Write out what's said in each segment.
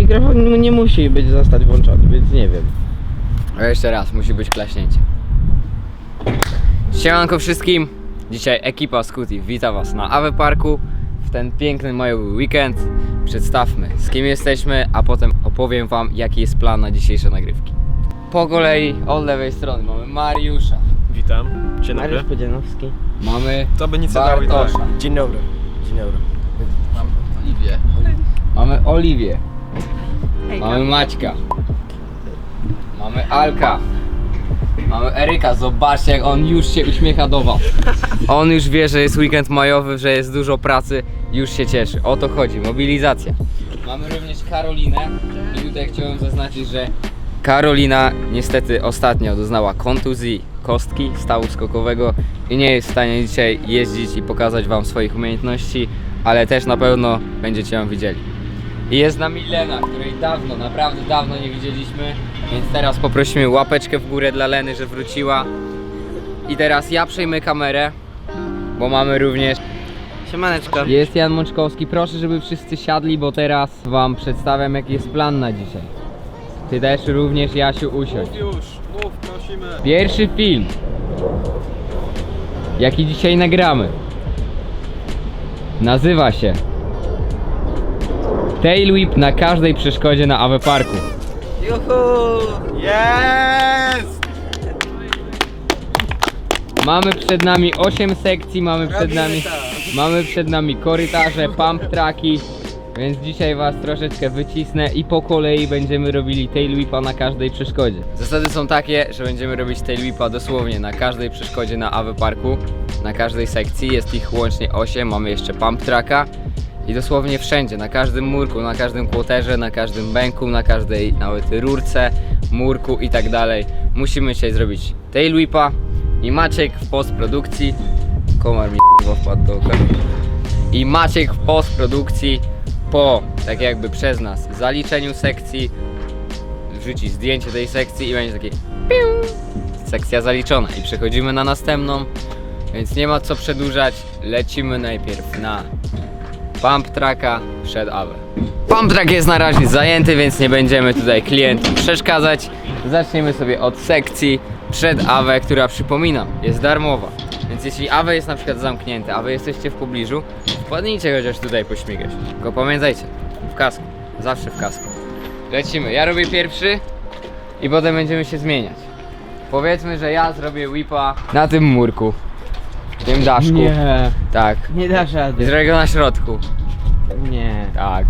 mikrofon nie musi być zostać włączony, więc nie wiem. A jeszcze raz, musi być klaśnięcie. Siemanko wszystkim. Dzisiaj ekipa Scooty wita was na Awe Parku w ten piękny majowy weekend. Przedstawmy z kim jesteśmy, a potem opowiem wam jaki jest plan na dzisiejsze nagrywki. Po kolei od lewej strony mamy Mariusza, Witam. Dzień dobry. Mariusz Podzianowski. mamy To by nic nie dało i tak. Bartosza, Dzień dobry. Dzień dobry. mamy Oliwię, mamy Maćka, mamy Alka, mamy Eryka. Zobaczcie jak on już się uśmiecha do was. On już wie, że jest weekend majowy, że jest dużo pracy, już się cieszy. O to chodzi, mobilizacja. Mamy również Karolinę i tutaj chciałem zaznaczyć, że Karolina niestety ostatnio doznała kontuzji kostki stawu skokowego i nie jest w stanie dzisiaj jeździć i pokazać wam swoich umiejętności, ale też na pewno będziecie ją widzieli. I jest z nami Lena, której dawno, naprawdę dawno nie widzieliśmy, więc teraz poprosimy łapeczkę w górę dla Leny, że wróciła. I teraz ja przejmę kamerę, bo mamy również Siemaneczko. jest Jan Mączkowski. Proszę, żeby wszyscy siadli, bo teraz wam przedstawiam jaki jest plan na dzisiaj. Ty też również, Jasiu, usiądź. Już, mów, prosimy. Pierwszy film, jaki dzisiaj nagramy, nazywa się Tail Whip na każdej przeszkodzie na Awe Parku. Juhu! Jest! Mamy przed nami 8 sekcji, mamy przed nami mamy przed nami korytarze, pump traki, więc dzisiaj was troszeczkę wycisnę i po kolei będziemy robili tail whipa na każdej przeszkodzie. Zasady są takie, że będziemy robić tail whipa dosłownie na każdej przeszkodzie na Awe Parku, na każdej sekcji, jest ich łącznie 8, mamy jeszcze pump traka i dosłownie wszędzie, na każdym murku, na każdym kłoterze, na każdym bęku, na każdej nawet rurce, murku i tak dalej. Musimy dzisiaj zrobić tail whipa i Maciek w postprodukcji komar mi wpadł do oka. I Maciek w postprodukcji po, tak jakby przez nas, zaliczeniu sekcji wrzuci zdjęcie tej sekcji i będzie takie piu, sekcja zaliczona i przechodzimy na następną, więc nie ma co przedłużać, lecimy najpierw na pump tracka przed awę. Pump track jest na razie zajęty, więc nie będziemy tutaj klientom przeszkadzać. Zaczniemy sobie od sekcji przed awę, która przypominam, jest darmowa. Więc jeśli AWE jest na przykład zamknięte, a wy jesteście w pobliżu, wpadnijcie chociaż tutaj pośmigać. Tylko pamiętajcie, w kasku, zawsze w kasku. Lecimy, ja robię pierwszy i potem będziemy się zmieniać. Powiedzmy, że ja zrobię whipa na tym murku, w tym daszku. Nie, Tak. nie dasz rady. go na środku. Nie. Tak.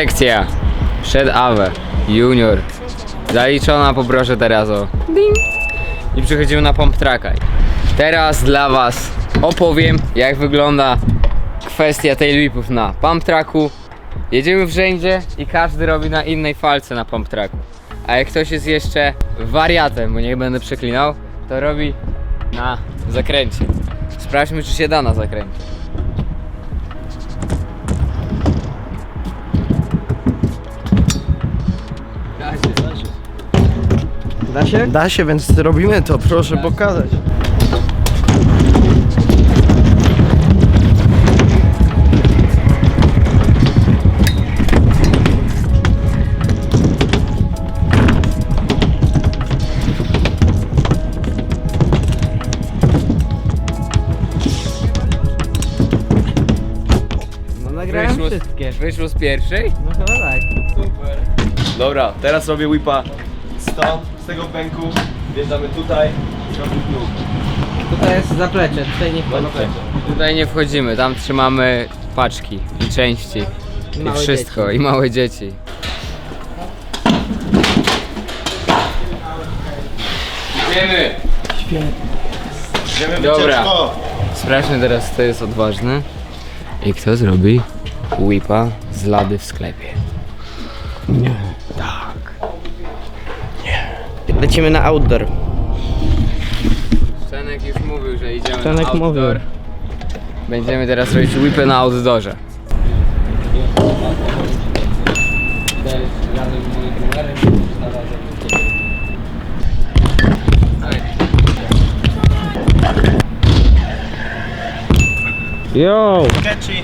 Sekcja przed AWE Junior. Zaliczona poproszę teraz o ding. I przechodzimy na pomp tracka Teraz dla was opowiem jak wygląda kwestia tail whipów na pump tracku Jedziemy w rzędzie i każdy robi na innej falce na pump tracku A jak ktoś jest jeszcze wariatem, bo niech będę przeklinał To robi na zakręcie. Sprawdźmy czy się da na zakręcie Da się? Da się, więc robimy to, proszę pokazać. No nagrałem Wyszło z- wszystkie. Wyszło z pierwszej? No chyba tak. Super. Dobra, teraz robię whipa stąd, tego bęku. Wjeżdżamy tutaj i robimy nóg. Tutaj jest zaplecze, tutaj nie. Tutaj nie wchodzimy, tam trzymamy paczki i części i Małe wszystko dzieci. i małe dzieci. Idziemy! Idziemy Dobra. wycieczko. Sprawdźmy teraz kto jest odważny i kto zrobi whipa z lady w sklepie. Lecimy na outdoor. Szczenek już mówił, że idziemy Szczenek na outdoor. mówił. Będziemy teraz robić whipy na outdoorze. Yo! Catchy.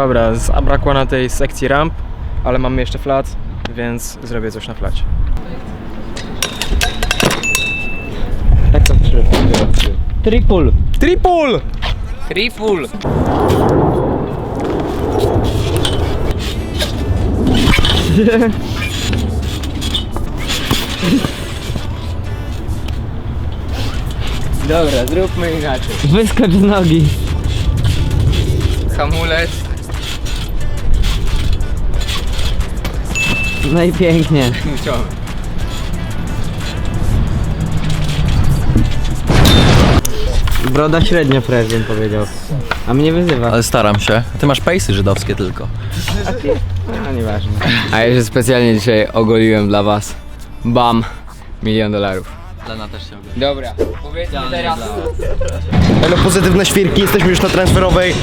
Dobra, zabrakło na tej sekcji ramp, ale mamy jeszcze flat, więc zrobię coś na flacie. Tak to trzy. Triple. Triple! Triple! Dobra, zróbmy inaczej. Wyskocz z nogi. Hamulec. No i pięknie. Musiałem. Broda średnio bym powiedział. A mnie wyzywa. Ale staram się. Ty masz pejsy żydowskie tylko. A nieważne. A ja się specjalnie dzisiaj ogoliłem dla was. Bam! Milion dolarów. Lena też się ogląda. Dobra, powiedzmy teraz. No pozytywne świrki, jesteśmy już na transferowej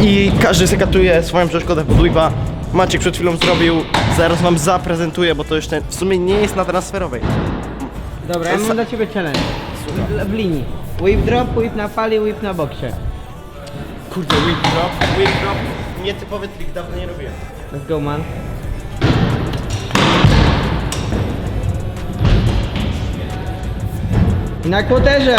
i każdy se katuje swoją przeszkodę w whipa. Maciek przed chwilą zrobił, zaraz wam zaprezentuję, bo to jeszcze w sumie nie jest na transferowej. Dobra, ja mam dla ciebie challenge. W, w linii. Whip drop, whip na pali, whip na boksie. Kurde, whip drop, whip drop, nietypowy trik, dawno nie robiłem. Let's go man. I na kłoterze!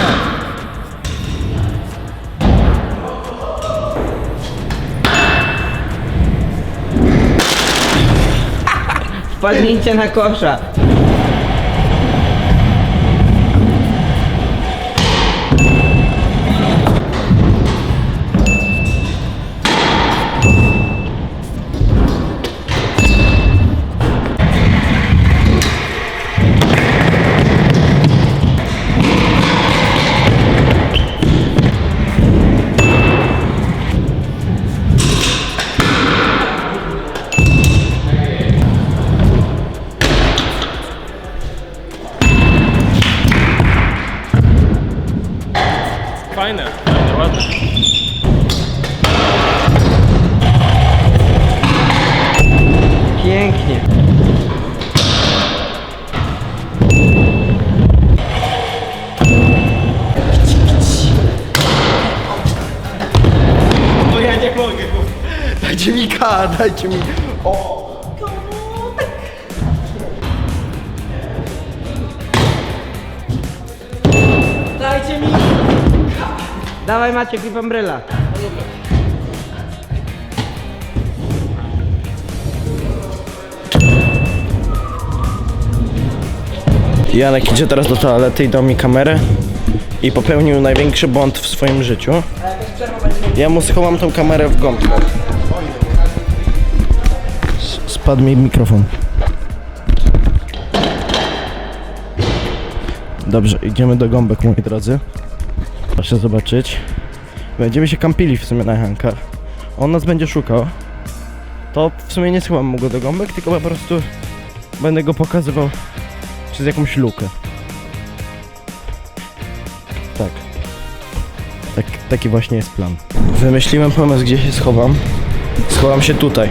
Wpadnijcie na kosza. Dajcie mi K, dajcie mi... O! Dajcie mi... Dawaj Maciek i Umbrella. Janek idzie teraz do toalety i dał mi kamerę i popełnił największy błąd w swoim życiu. Ja mu schowam tą kamerę w gąbkę. Spadł mi mikrofon. Dobrze, idziemy do gąbek, moi drodzy. Proszę zobaczyć. Będziemy się kampili w sumie na Jankach. On nas będzie szukał. To w sumie nie schowam mu go do gąbek, tylko po prostu będę go pokazywał przez jakąś lukę. Tak. tak. Taki właśnie jest plan. Wymyśliłem pomysł, gdzie się schowam. Schowam się tutaj.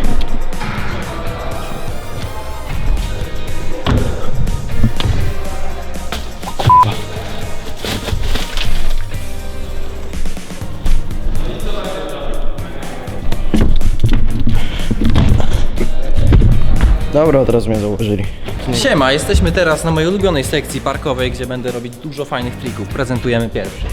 Dobra, od razu mnie założyli. Siema, jesteśmy teraz na mojej ulubionej sekcji parkowej, gdzie będę robić dużo fajnych trików. Prezentujemy pierwszy.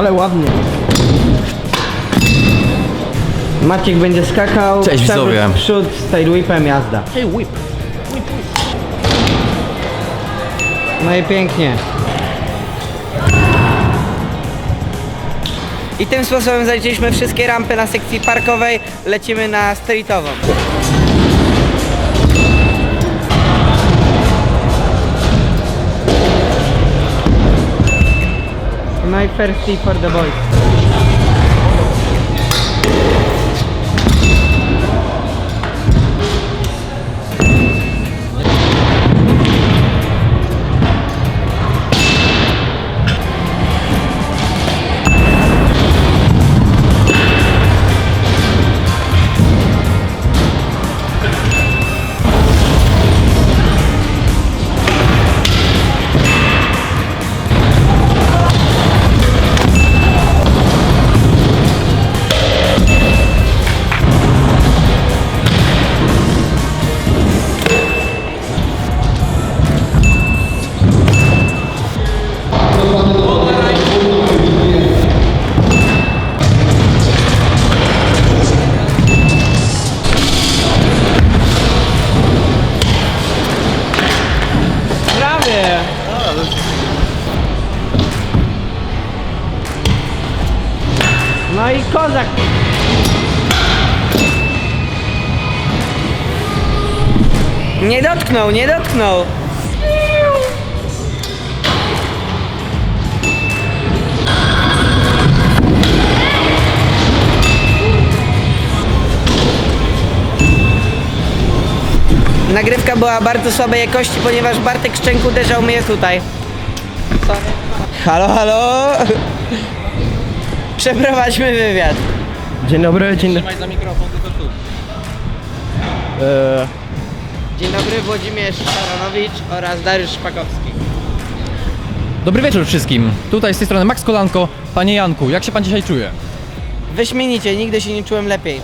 Ale ładnie. Maciek będzie skakał. Cześć, przewrót widzowie. w Przód z tail whipem jazda. Hey, whip. No i pięknie. I tym sposobem zaliczyliśmy wszystkie rampy na sekcji parkowej. Lecimy na streetową. I first tee for the boys. Kozak. Nie dotknął, nie dotknął. Nagrywka była bardzo słabej jakości, ponieważ Bartek Szczęk uderzał mnie tutaj. Halo, halo! Przeprowadźmy wywiad. Dzień dobry, dzień dobry. Trzymaj za mikrofon, tylko tu. Eee, Dzień dobry, Włodzimierz Szaranowicz oraz Dariusz Szpakowski. Dobry wieczór wszystkim. Tutaj z tej strony Max Kolanko. Panie Janku, jak się pan dzisiaj czuje? Wyśmienicie, nigdy się nie czułem lepiej.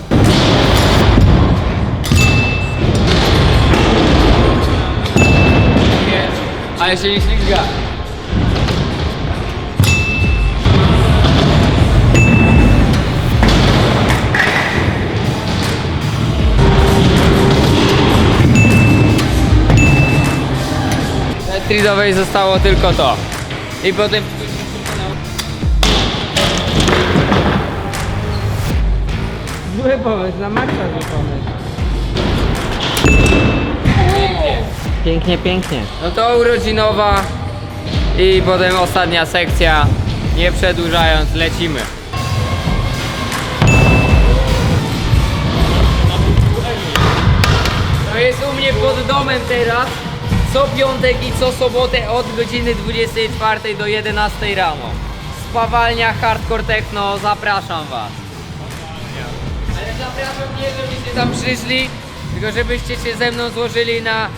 Się nie ślizga. Na Tridowej zostało tylko to. I potem Zły pomysł, na maksa zły pomysł. Pięknie, pięknie. No to urodzinowa i potem ostatnia sekcja. Nie przedłużając, lecimy. To jest u mnie pod domem teraz. Co piątek i co sobotę od godziny 24 do 11 rano. Spawalnia Hardcore Techno, zapraszam was. Ale zapraszam nie, żebyście tam przyszli, tylko żebyście się ze mną złożyli na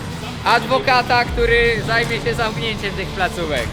adwokata, który zajmie się zamknięciem tych placówek.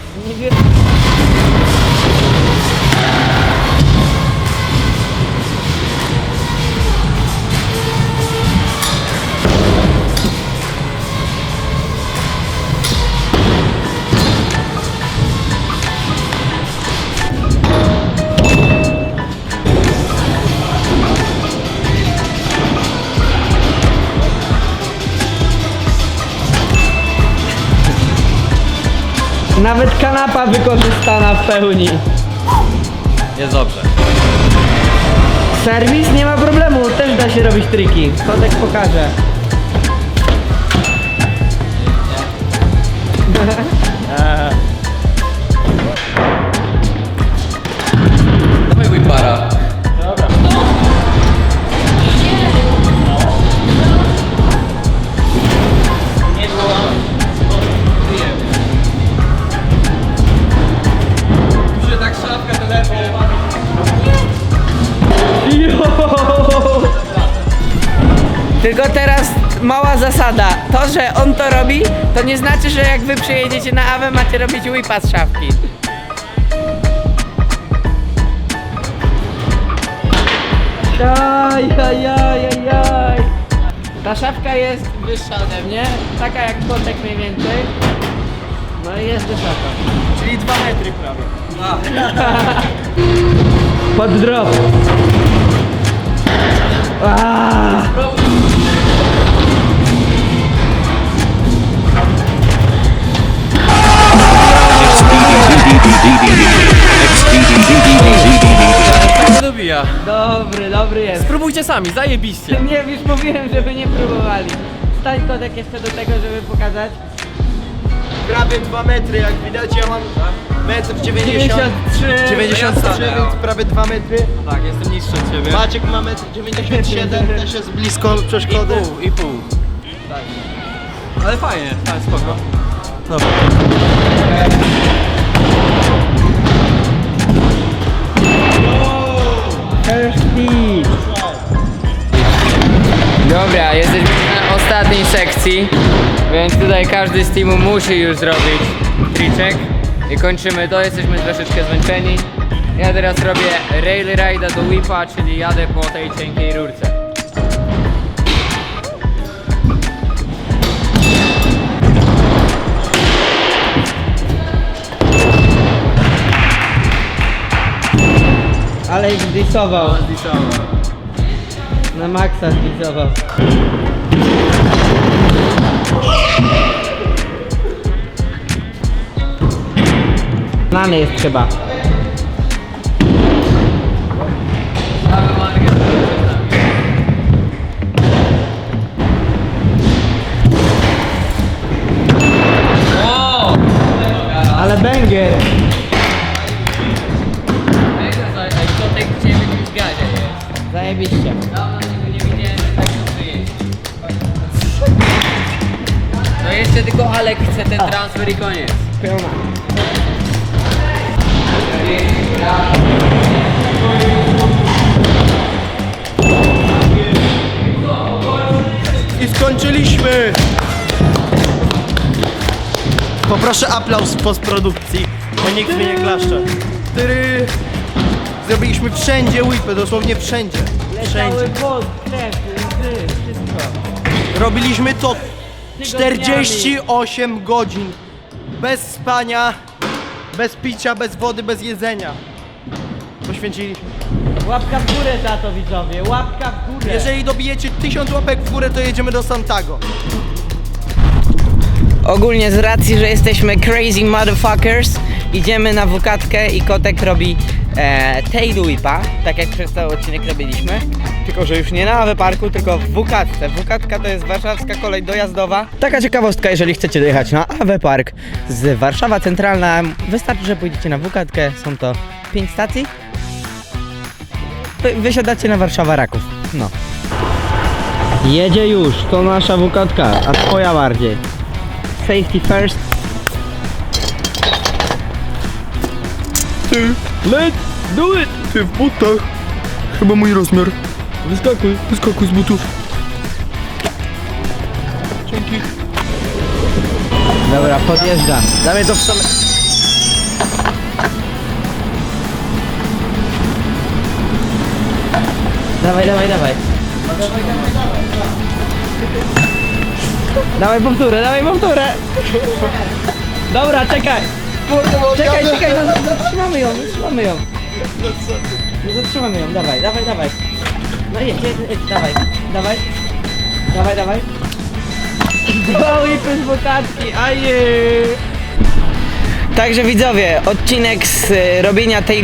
Nawet kanapa wykorzystana w pełni. Jest dobrze. Serwis nie ma problemu, też da się robić triki. Kodek pokaże. Dawaj Tylko teraz mała zasada. To, że on to robi, to nie znaczy, że jak wy przyjedziecie na Awę, macie robić whipa z szafki. Aj, aj, aj, aj, aj. Ta szafka jest wyższa ode mnie, taka jak kotek mniej więcej. No i jest wysoko. Czyli 2 metry prawie. Pod drop. Spróbujcie sami, zajebiście. Nie, już mówiłem, żeby nie próbowali. Stań kodek jeszcze do tego, żeby pokazać. Prawie 2 metry, jak widać ja mam metr 90. 93. 93, więc prawie 2 metry. Tak, jestem niższy od ciebie. Maciek ma metr 97, też jest blisko przeszkody. I pół, i pół. Tak. Ale fajnie, tak, spoko. Dobra. Sekcji, więc tutaj każdy z teamu musi już zrobić triczek i kończymy to, jesteśmy troszeczkę zmęczeni. Ja teraz robię rail ride'a do whipa, czyli jadę po tej cienkiej rurce. Ale ich zdisował. Na maksa zdisował. Znany jest chyba. Ale banger! Zajebiście. Dawno tego nie widziałem, że tak dobrze jeździ. No jeszcze tylko Alek chce ten transfer i koniec. Pełna. Poproszę aplauz w postprodukcji, bo nikt mnie nie klaszcze. Tyry. Zrobiliśmy wszędzie whipy, dosłownie wszędzie. Cały Wszędzie. pot, krew, łzy, wszystko. Robiliśmy to 48 godzin. Bez spania, bez picia, bez wody, bez jedzenia. Poświęciliśmy. Łapka w górę za to widzowie, łapka w górę. Jeżeli dobijecie 1000 łapek w górę, to jedziemy do Santago. Ogólnie z racji, że jesteśmy crazy motherfuckers, idziemy na wukatkę i kotek robi e, tail tak jak przez cały odcinek robiliśmy. Tylko, że już nie na Aweparku, tylko w wukatce. Wukatka to jest warszawska kolej dojazdowa. Taka ciekawostka, jeżeli chcecie dojechać na Awepark z Warszawa Centralna, wystarczy, że pójdziecie na wukatkę, są to 5 stacji. Wy- Wysiadacie na Warszawa Raków, no. Jedzie już, to nasza wukatka, a twoja bardziej. Safety first. Let's do it! Ty w butach. Chyba mój rozmiar. Wyskakuj. Wyskakuj z butów. Dzięki. Dobra, podjeżdża. Dawaj to w same... Dawaj, dawaj, dawaj. Dawaj powtórę, dawaj powtórę. Dobra, czekaj. Czekaj, czekaj, no, zatrzymamy ją, zatrzymamy ją. No, zatrzymamy ją, dawaj, dawaj, dawaj. No jedź, jedź, jedź, dawaj, dawaj. Dawaj, dawaj. Do łipy z bokatki, aje. Także widzowie, odcinek z y, robienia tej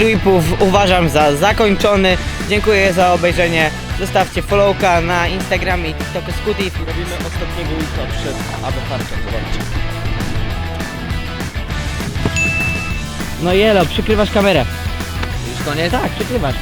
uważam za zakończony. Dziękuję za obejrzenie. Zostawcie followka na Instagramie i TikToku Scootif. Robimy ostatniego weeka przed Abefarkiem, zobaczcie. No jelo, przykrywasz kamerę. Już koniec? Tak, przykrywasz.